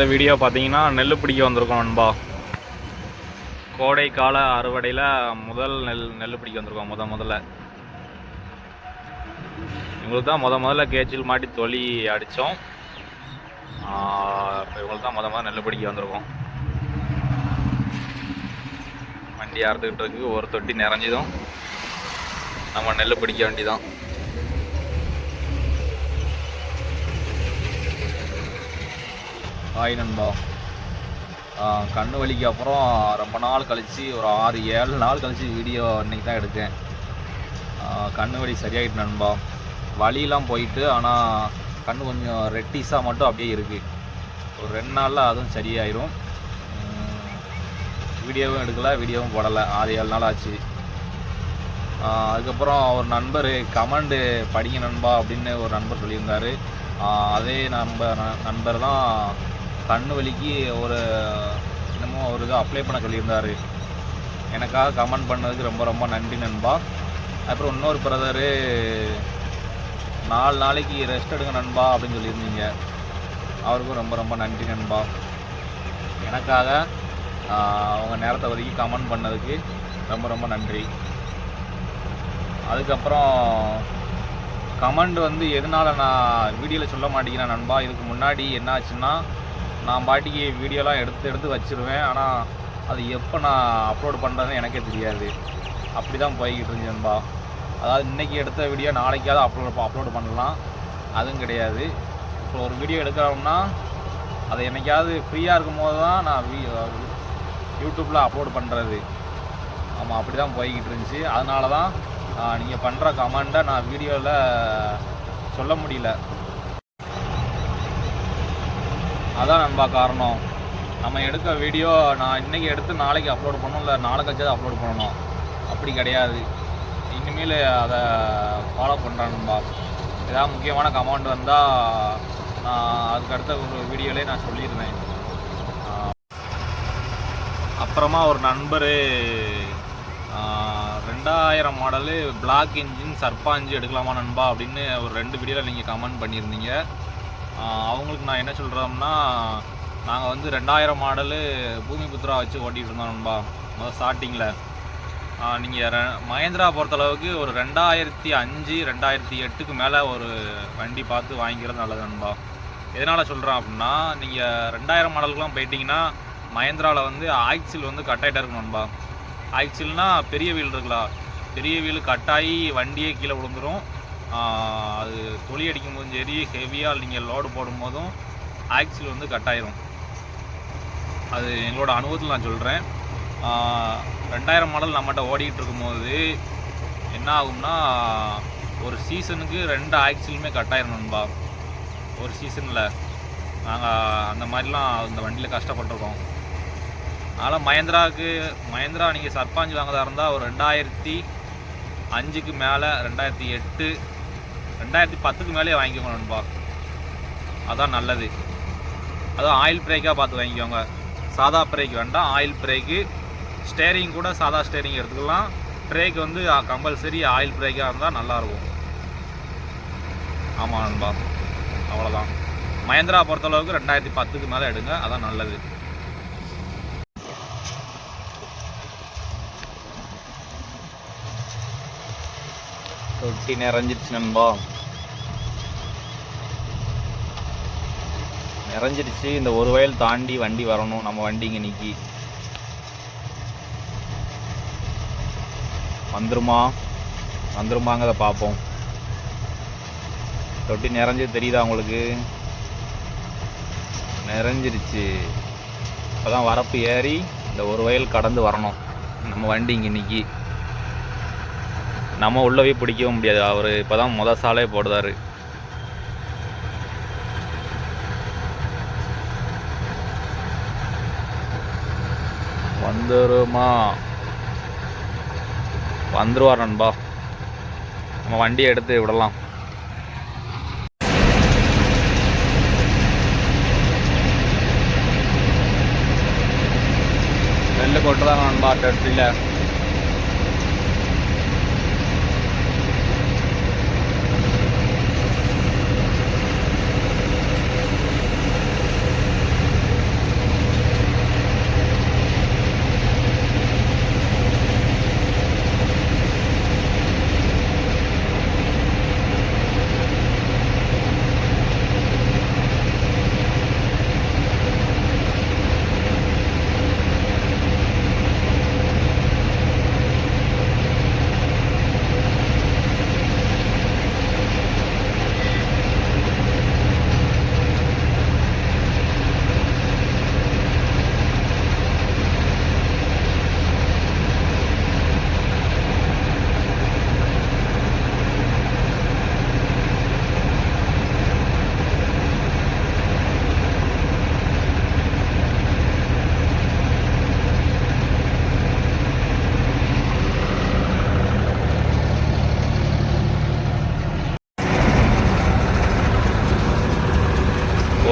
இந்த வீடியோ பார்த்தீங்கன்னா நெல் பிடிக்க வந்திருக்கோம் நண்பா. கோடை கால அறுவடையில் முதல் நெல் நெல் பிடிக்க வந்திருக்கோம் முத முதல்ல. இவங்களுக்கு தான் முத முதல்ல கேச்சில் மாட்டி தொலி அடித்தோம். இப்போ இவங்களுக்கு தான் முத முதல்ல நெல் பிடிக்க வந்திருக்கோம். வண்டி அறுத்துக்கிட்டு இருக்கு ஒரு தொட்டி நிறைஞ்சதும். நம்ம நெல் பிடிக்க வேண்டிதான் ஹாய் நண்பா. கண்ணு வலிக்கு அப்புறம் ரொம்ப நாள் கழித்து ஒரு ஆறு ஏழு நாள் கழித்து வீடியோ இன்றைக்கி தான் எடுத்தேன். கண்ணு வலி சரியாயிட்டு நண்பா. வலியெலாம் போயிட்டு ஆனால் கண் கொஞ்சம் ரெட்டிஸாக மட்டும் அப்படியே இருக்குது ஒரு ரெண்டு நாளில் அதுவும் சரியாயிரும். வீடியோவும் எடுக்கலை வீடியோவும் போடலை. ஆறு ஏழு நாள் ஆச்சு. அதுக்கப்புறம் ஒரு நண்பர் கமெண்டு படிங்க நண்பா அப்படின்னு ஒரு நண்பர் சொல்லியிருந்தார். அதே நண்பர் நண்பர் தான் கண்ணு வலிக்கு ஒரு என்னமோ ஒரு இது அப்ளை பண்ண சொல்லியிருந்தார். எனக்காக கமெண்ட் பண்ணதுக்கு ரொம்ப ரொம்ப நன்றி நண்பா. அப்புறம் இன்னொரு பிரதரு நாலு நாளைக்கு ரெஸ்ட் எடுங்க நண்பா அப்படின்னு சொல்லியிருந்தீங்க. அவருக்கும் ரொம்ப ரொம்ப நன்றி நண்பா. எனக்காக அவங்க நேரத்தை ஒதுக்கி கமெண்ட் பண்ணதுக்கு ரொம்ப ரொம்ப நன்றி. அதுக்கப்புறம் கமெண்ட் வந்து எதனால் நான் வீடியோவில் சொல்ல மாட்டேங்கிறேன் நண்பா. இதுக்கு முன்னாடி என்னாச்சுன்னா நான் பாட்டிக்கு வீடியோலாம் எடுத்து எடுத்து வச்சிருவேன். ஆனால் அது எப்போ நான் அப்லோட் பண்ணுறதுன்னு எனக்கே தெரியாது. அப்படி தான் போய்கிட்டு இருந்துச்சு அதாவது இன்றைக்கி எடுத்த வீடியோ நாளைக்காவது அப்லோட் அப்லோட் பண்ணலாம். அதுவும் கிடையாது. இப்போ ஒரு வீடியோ எடுக்கிறோம்னா அதை என்னைக்காவது ஃப்ரீயாக இருக்கும் போது தான் நான் வீ யூடியூப்பில் அப்லோட் பண்ணுறது ஆமாம் அப்படி தான் போய்கிட்டு இருந்துச்சு. அதனால தான் நீங்கள் பண்ணுற கமெண்ட்டை நான் வீடியோவில் சொல்ல முடியல. அதான் நண்பா காரணம். நம்ம எடுக்க வீடியோ நான் இன்றைக்கி எடுத்து நாளைக்கு அப்லோட் பண்ணணும் இல்லை நாளை கழிச்சாவது அப்லோட் பண்ணணும். அப்படி கிடையாது. இனிமேல் அதை ஃபாலோ பண்ணுறேன் நண்பா. ஏதாவது முக்கியமான கமெண்ட் வந்தால் நான் அதுக்கு அடுத்த ஒரு வீடியோலேயே நான் சொல்லியிருந்தேன் அப்புறமா ஒரு நண்பர் ரெண்டாயிரம் மாடலு பிளாக் இன்ஜின் சர்பாஞ்சு எடுக்கலாமா நண்பா அப்படின்னு ஒரு ரெண்டு வீடியோவில் நீங்கள் கமெண்ட் பண்ணியிருந்தீங்க. அவங்களுக்கு நான் என்ன சொல்கிறோம்னா நாங்கள் வந்து ரெண்டாயிரம் மாடலு பூமி புத்ரா வச்சு ஓட்டிகிட்டு இருந்தோம் நண்பா முதல் ஸ்டார்டிங்கில் நீங்கள் மகேந்திரா பொறுத்தளவுக்கு ஒரு ரெண்டாயிரத்தி அஞ்சு ரெண்டாயிரத்தி எட்டுக்கு மேலே ஒரு வண்டி பார்த்து வாங்கிக்கிறது நல்லது நண்பா. எதனால் சொல்கிறேன் அப்படின்னா நீங்கள் ரெண்டாயிரம் மாடலுக்குலாம் போயிட்டீங்கன்னா மகேந்திராவில் வந்து ஆக்சில் வந்து கட்டாயிட்டா இருக்கும் நண்பா. ஆக்சில்னால் பெரிய வீல் இருக்குல்ல பெரிய வீல் கட்டாயி வண்டியே கீழே விழுந்துரும். அது தொலி அடிக்கும் போதும் சரி ஹெவியாக நீங்கள் லோடு போடும்போதும் ஆக்சில் வந்து கட்டாயிரும் அது எங்களோட அனுபவத்தில் நான் சொல்கிறேன் ரெண்டாயிரம் மாடல் நம்மகிட்ட ஓடிக்கிட்டு இருக்கும்போது என்ன ஆகும்னா ஒரு சீசனுக்கு ரெண்டு ஆக்சிலுமே கட்டாயிரும் நண்பா. ஒரு சீசனில் நாங்கள் அந்த மாதிரிலாம் அந்த வண்டியில் கஷ்டப்பட்டிருக்கோம். அதனால் மகேந்திராவுக்கு மகேந்திரா நீங்கள் சர்பாஞ்ச் வாங்குறதா இருந்தால் ஒரு ரெண்டாயிரத்தி அஞ்சுக்கு மேலே ரெண்டாயிரத்தி எட்டு ரெண்டாயிரத்தி பத்துக்கு மேலே வாங்கிக்கோங்க நண்பா. அதான் நல்லது. அதுவும் ஆயில் பிரேக்காக பார்த்து வாங்கிக்கோங்க. சாதா பிரேக் வேண்டாம். ஆயில் பிரேக்கு ஸ்டேரிங் கூட சாதா ஸ்டேரிங் எடுத்துக்கலாம். பிரேக் வந்து கம்பல்சரி ஆயில் பிரேக்காக இருந்தால் நல்லாயிருக்கும். ஆமாம் நண்பா. அவ்வளோதான் மஹேந்திரா பொறுத்தளவுக்கு ரெண்டாயிரத்தி பத்துக்கு மேலே எடுங்க. அதான் நல்லது. தொட்டி நிறைஞ்சிருச்சு நண்பா. நிறைஞ்சிருச்சு இந்த ஒரு வயல் தாண்டி வண்டி வரணும். நம்ம வண்டி இங்கே நிற்கி வந்துருமா? வந்துருமாங்கிறத பார்ப்போம் தொட்டி நிறைஞ்சது தெரியுதா உங்களுக்கு? நிறைஞ்சிருச்சு இப்போதான் வரப்பு ஏறி இந்த ஒரு வயல் கடந்து வரணும். நம்ம வண்டி இங்கே நிற்கி நம்ம உள்ள போய் பிடிக்கவும் முடியாது. அவர் இப்போ தான் முத சாலே போடுறாரு. வந்துருமா? வந்துருவார் நண்பா. நம்ம வண்டியை எடுத்து விடலாம். நெல் கொட்டுதான் நண்பா டெட்டில்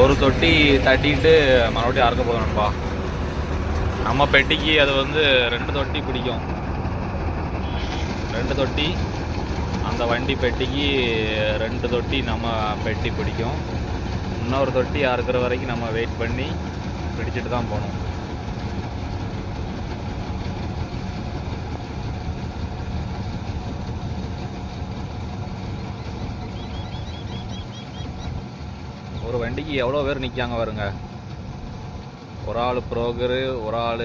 ஒரு தொட்டி தட்டிட்டு மறுபடியும் அறுக்க போகணும்ப்பா நம்ம பெட்டிக்கு அது வந்து ரெண்டு தொட்டி பிடிக்கும். ரெண்டு தொட்டி அந்த வண்டி பெட்டிக்கு ரெண்டு தொட்டி நம்ம பெட்டி பிடிக்கும். இன்னொரு தொட்டி அறுக்கிற வரைக்கும் நம்ம வெயிட் பண்ணி பிடிச்சிட்டு தான் போகணும் ஒரு வண்டிக்கு எவ்வளோ பேர் நிற்காங்க வருங்க ஒரு ஆள் புரோக்கரு ஒரு ஆள்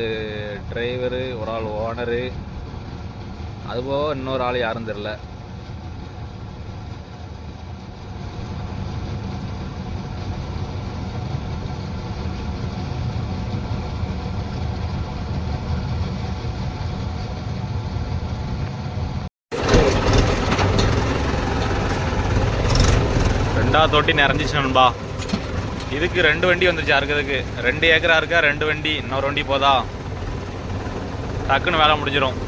டிரைவரு ஒரு ஆள் ஓனரு அதுபோக இன்னொரு ஆள் யாரும் தெரில ரெண்டாவது தொட்டி நிறைஞ்சிச்சு நண்பா. இதுக்கு ரெண்டு வண்டி வந்துருச்சு அறுக்கிறதுக்கு. ரெண்டு ஏக்கரா இருக்கா ரெண்டு வண்டி இன்னொரு வண்டி போதா? டக்குன்னு வேலை முடிஞ்சிடும்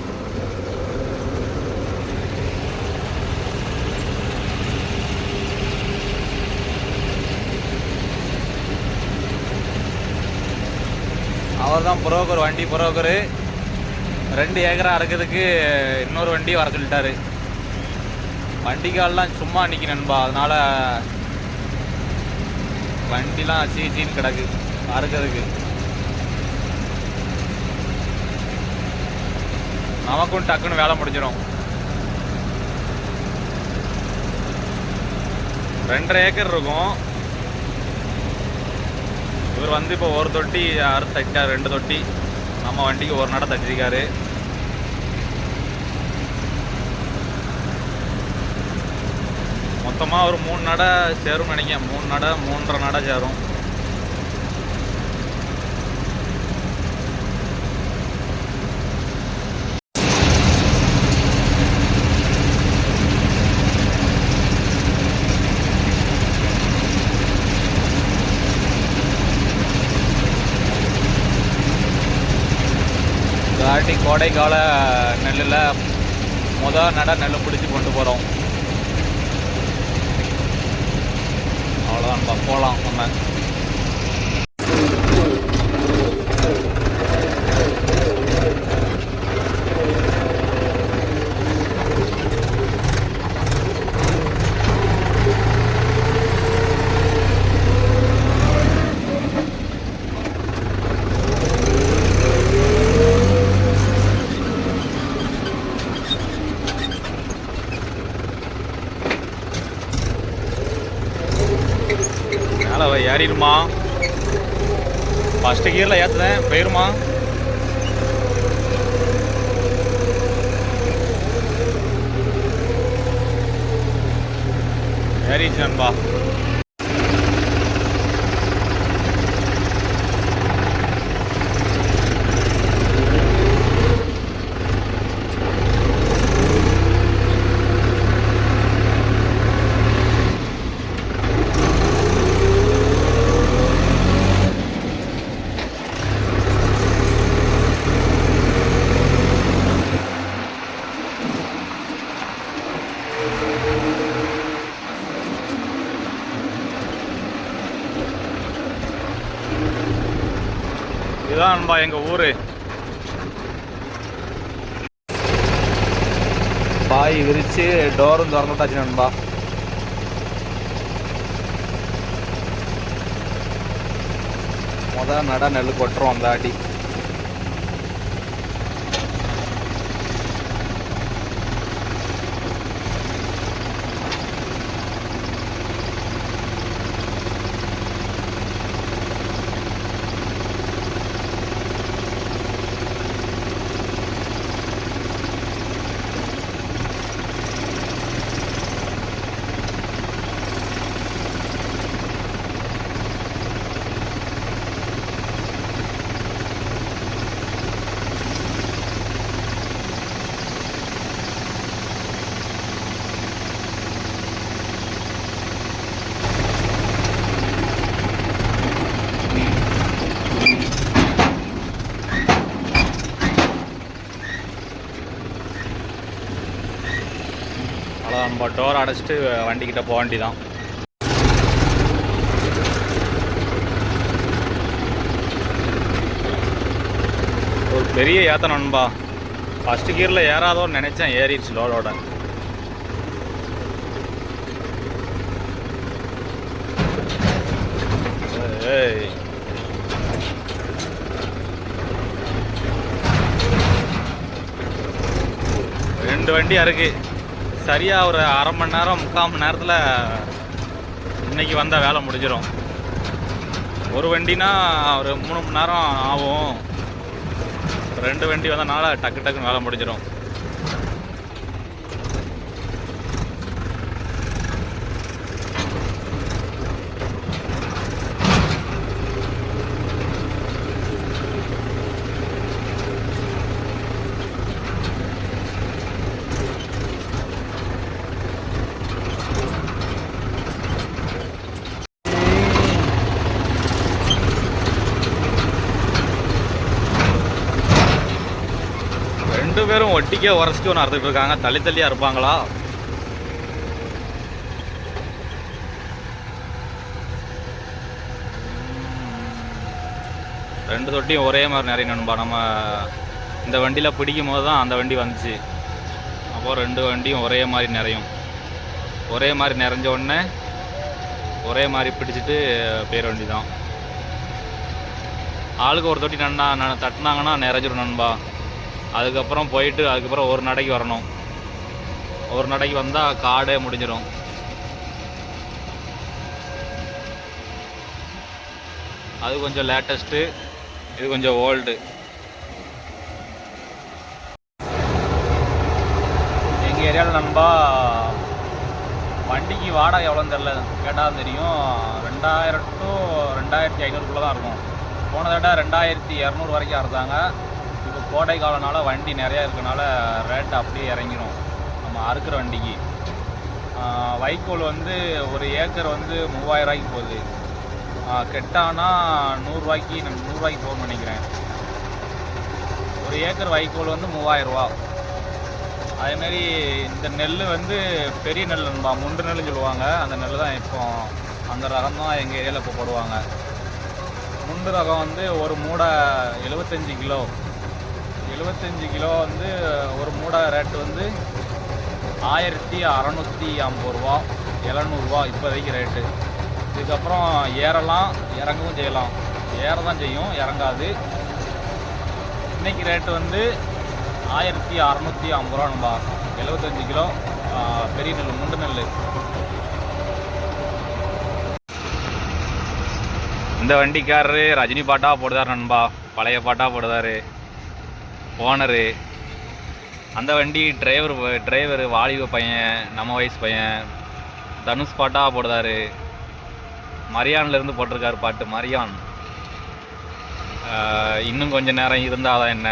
அவர் தான் புரோக்கர் வண்டி புரோக்கரு. ரெண்டு ஏக்கரா அறுக்கிறதுக்கு இன்னொரு வண்டி வர சொல்லிட்டாரு. வண்டிக்காலெலாம் சும்மா நிற்கி நண்பா அதனால வண்டிலாம் சீ சீன்னு கிடக்கு. அறுக்கிறதுக்கு. நமக்கும் டக்குன்னு வேலை முடிஞ்சிடும். ரெண்டரை ஏக்கர் இருக்கும். இவர் வந்து இப்போ ஒரு தொட்டி அறுத்து தட்டார் ரெண்டு தொட்டி. நம்ம வண்டிக்கு ஒரு நட தட்டிருக்காரு. மொத்தமாக ஒரு மூணு நடை சேரும் நினைக்கிறேன். மூணு நடை மூன்றரை நடை சேரும். காட்டி கோடைக்கால நெல்லில் முதல் நட நெல் பிடிச்சி கொண்டு போகிறோம் அவ்வளோதான் போகலாம் நம்ம மேலே ஏறிடுமா ஃபஸ்ட்டு கியரில் ஏற்றுனேன் போயிருமா? ஏறிச்சு நண்பா இதுதான் நண்பா எங்கள் ஊர். பாய் விரித்து டோரும் திறந்துட்டாச்சு நண்பா முத நட நெல் கொட்டுறோம் அந்த ஆட்டி டோர் அடைச்சிட்டு வண்டிக்கிட்ட போக வேண்டி தான் ஒரு பெரிய ஏற்ற நண்பா. ஃபஸ்ட்டு கீரில் ஏறாதோன்னு நினச்சேன் ஏறிடுச்சு லோடோட ஏய். ரெண்டு வண்டியாக இருக்குது சரியாக ஒரு அரை மணி நேரம் முக்கால் மணி நேரத்தில் இன்றைக்கி வந்தால் வேலை முடிஞ்சிடும் ஒரு வண்டினா ஒரு மூணு மணி நேரம் ஆகும். ரெண்டு வண்டி வந்தனால டக்கு டக்குன்னு வேலை முடிஞ்சிடும் ரெண்டு பேரும் ஒட்டிக்கே உரைச்சிட்டு ஒன்று அறுத்துட்டு இருக்காங்க. தள்ளி தள்ளியா இருப்பாங்களா? ரெண்டு தொட்டியும் ஒரே மாதிரி நிறைய நண்பா. நம்ம இந்த வண்டியில் பிடிக்கும் போது தான் அந்த வண்டி வந்துச்சு. அப்போ ரெண்டு வண்டியும் ஒரே மாதிரி நிறையும். ஒரே மாதிரி நிறைஞ்ச உடனே ஒரே மாதிரி பிடிச்சிட்டு பேர் வண்டி தான் ஆளுக்கு ஒரு தொட்டி நன்னா தட்டினாங்கன்னா தட்டுனாங்கன்னா நண்பா. அதுக்கப்புறம் போயிட்டு அதுக்கப்புறம் ஒரு நடைக்கு வரணும். ஒரு நடைக்கு வந்தால் காடே முடிஞ்சிடும் அது கொஞ்சம் லேட்டஸ்ட்டு இது கொஞ்சம் ஓல்டு. எங்கள் ஏரியாவில் நண்பா வண்டிக்கு வாடகை எவ்வளோன்னு தெரில கேட்டால் தெரியும் ரெண்டாயிரம் டு ரெண்டாயிரத்தி ஐநூறுக்குள்ளே தான் இருக்கும். போன தடவை ரெண்டாயிரத்தி இரநூறு வரைக்கும் அறுத்தாங்க. கோடை காலனால வண்டி நிறையா இருக்கனால ரேட் அப்படியே இறங்கிடும் நம்ம அறுக்கிற வண்டிக்கு. வைக்கோல் வந்து ஒரு ஏக்கர் வந்து மூவாயிரரூவாய்க்கு போகுது. கெட்டானா நூறுரூவாய்க்கு நூறுரூவாய்க்கு போகும்னு நினைக்கிறேன். ஒரு ஏக்கர் வைக்கோல் வந்து மூவாயிரரூவா அதேமாரி இந்த நெல் வந்து பெரிய நெல் நண்பா முண்டு நெல்லுன்னு சொல்லுவாங்க. அந்த நெல் தான் இப்போ அந்த ரகம் தான் எங்கள் ஏரியாவில் இப்போ போடுவாங்க. முண்டு ரகம் வந்து ஒரு மூடை எழுபத்தஞ்சி கிலோ. எழுபத்தஞ்சி கிலோ வந்து ஒரு மூடை ரேட்டு வந்து ஆயிரத்தி அறநூற்றி ஐம்பது ரூபா எழுநூறுவா இப்போதைக்கு ரேட்டு இதுக்கப்புறம் ஏறலாம் இறங்கவும் செய்யலாம். ஏற தான் செய்யும் இறங்காது. இன்னைக்கு ரேட்டு வந்து ஆயிரத்தி அறநூற்றி ஐம்பது ரூபா நம்பா எழுபத்தஞ்சு கிலோ பெரிய நெல் முண்டு நெல். இந்த வண்டிக்காரரு ரஜினி பாட்டா போடுதார் நண்பா. பழைய பாட்டா போடுதாரு. ஓனரு அந்த வண்டி டிரைவர் டிரைவர் வாலிப பையன் நம்ம வயசு பையன் தனுஷ் பாட்டாக போடுறாரு. மரியான்லேருந்து போட்டிருக்காரு பாட்டு மரியான். இன்னும் கொஞ்ச நேரம் இருந்தால்தான் என்ன?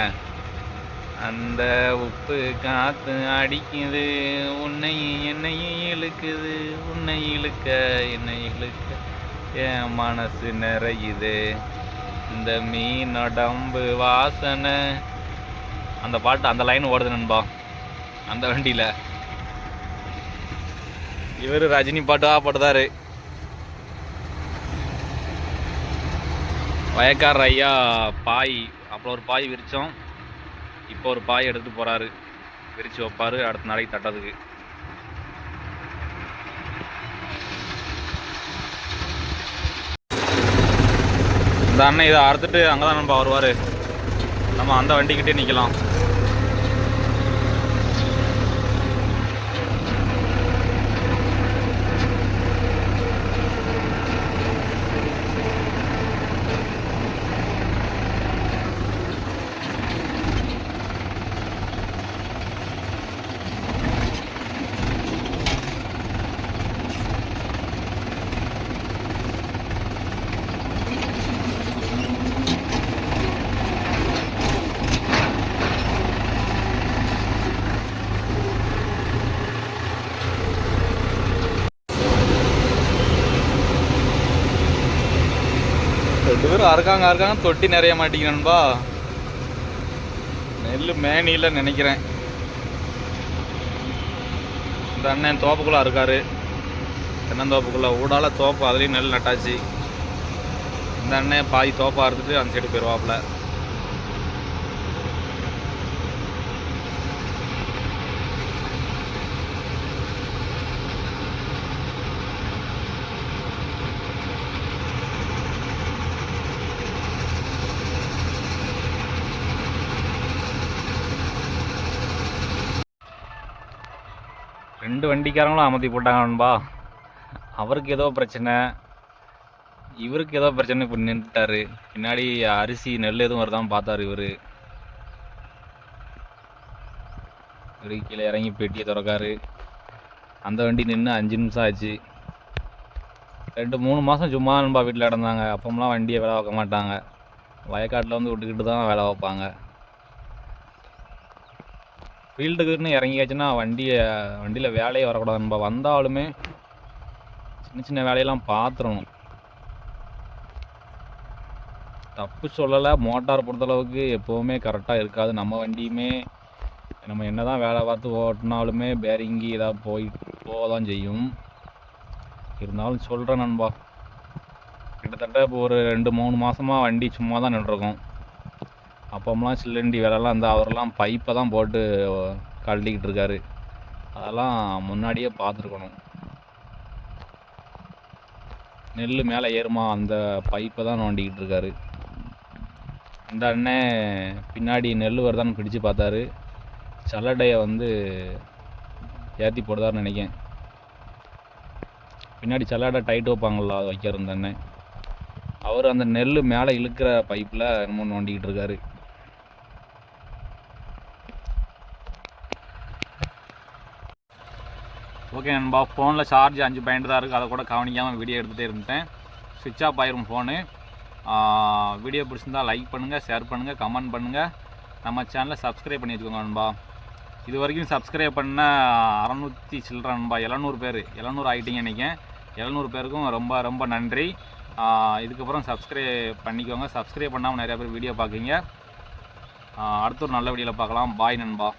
அந்த உப்பு காற்று அடிக்குது உன்னை என்னையும் இழுக்குது உன்னை இழுக்க என்னை இழுக்க என் மனசு நிறையுது. இந்த மீனடம்பு வாசனை அந்த பாட்டு அந்த லைன் ஓடுது நண்பா. அந்த வண்டியில். இவர் ரஜினி பாட்டாக பாடுதாரு வயக்கார் ஐயா பாய் அப்புறம் ஒரு பாய் விரித்தோம் இப்போ ஒரு பாய் எடுத்துகிட்டு போகிறாரு விரித்து வைப்பார் அடுத்த நாளைக்கு தட்டதுக்கு இந்த அண்ணன் இதை அறுத்துட்டு அங்கே தான் நண்பா வருவார். நம்ம அந்த வண்டிக்கிட்டே நிற்கலாம் ரெண்டு பேரும் அறுக்காங்க அறுக்காங்க தொட்டி நிறைய மாட்டேங்கிறன்பா நெல் மேனியில் நினைக்கிறேன். இந்த அண்ணன் தோப்புக்குள்ளே இருக்காரு. தென்னந்தோப்புக்குள்ளே ஊடால தோப்பு அதுலேயும் நெல் நட்டாச்சு. இந்த அண்ணன் பாதி தோப்பை அறுத்துட்டு அந்த சைடு போயிடுவாப்புல ரெண்டு வண்டிக்காரங்களும் அமர்த்தி போட்டாங்க நண்பா. அவருக்கு ஏதோ பிரச்சனை. இவருக்கு ஏதோ பிரச்சனை இப்போ நின்றுட்டாரு பின்னாடி அரிசி நெல் எதுவும் வருதான்னு பார்த்தாரு இவர். இவரு கீழே இறங்கி பெட்டியை திறக்காரு. அந்த வண்டி நின்று அஞ்சு நிமிஷம் ஆச்சு. ரெண்டு மூணு மாதம் சும்மா நண்பா வீட்டில் இடந்தாங்க அப்போம்லாம் வண்டியை வேலை வைக்க மாட்டாங்க. வயக்காட்டில் வந்து விட்டுக்கிட்டு தான் வேலை வைப்பாங்க ஃபீல்டுக்குன்னு இறங்கியாச்சுன்னா வண்டியை வண்டியில் வேலையே வரக்கூடாது. நம்ம வந்தாலுமே சின்ன சின்ன வேலையெல்லாம் பார்த்துடணும் தப்பு சொல்லலை மோட்டார் பொறுத்தளவுக்கு எப்போவுமே கரெக்டாக இருக்காது. நம்ம வண்டியுமே நம்ம என்ன தான் வேலை பார்த்து ஓட்டினாலுமே பேரிங்கி ஏதாவது போய் போக தான் செய்யும். இருந்தாலும் சொல்கிறேன் நண்பா. கிட்டத்தட்ட இப்போ ஒரு ரெண்டு மூணு மாதமாக வண்டி சும்மா தான் நின்றுருக்கோம். அப்போம்லாம் சில்லண்டி வேலைலாம் இருந்தால் அவரெல்லாம் பைப்பை தான் போட்டு கழட்டிக்கிட்டு இருக்காரு. அதெல்லாம் முன்னாடியே பார்த்துருக்கணும். நெல் மேலே ஏறுமா? அந்த பைப்பை தான் நோண்டிக்கிட்டு இருக்காரு. இந்த அண்ணன் பின்னாடி நெல் வருதான்னு பிடிச்சு பார்த்தாரு. சல்லடையை வந்து ஏற்றி போடுதாருன்னு நினைக்கேன் பின்னாடி சல்லடை டைட் வைப்பாங்களா அது வைக்கிற அந்த அண்ணன் அவர் அந்த நெல் மேலே இழுக்கிற பைப்பில் என்னமோ நோண்டிக்கிட்டு இருக்காரு. ஓகே நண்பா ஃபோனில் சார்ஜ் அஞ்சு பாயிண்ட் தான் இருக்குது அதை கூட கவனிக்காமல் வீடியோ எடுத்துகிட்டே இருந்தேன் சுவிட்ச் ஆஃப் ஆயிரும் ஃபோனு வீடியோ பிடிச்சிருந்தா லைக் பண்ணுங்கள் ஷேர் பண்ணுங்கள் கமெண்ட் பண்ணுங்கள் நம்ம சேனலை சப்ஸ்கிரைப் பண்ணி வச்சுக்கோங்க நண்பா. இது வரைக்கும் சப்ஸ்கிரைப் பண்ண அறநூற்றி சில்லற நண்பா எழுநூறு பேர். எழுநூறு ஆகிட்டீங்க நினைக்கேன் எழுநூறு பேருக்கும் ரொம்ப ரொம்ப நன்றி. இதுக்கப்புறம் சப்ஸ்கிரைப் பண்ணிக்கோங்க. சப்ஸ்கிரைப் பண்ணாமல் நிறையா பேர் வீடியோ பார்க்குறீங்க. அடுத்த ஒரு நல்ல வீடியோவில் பார்க்கலாம். பாய் நண்பா.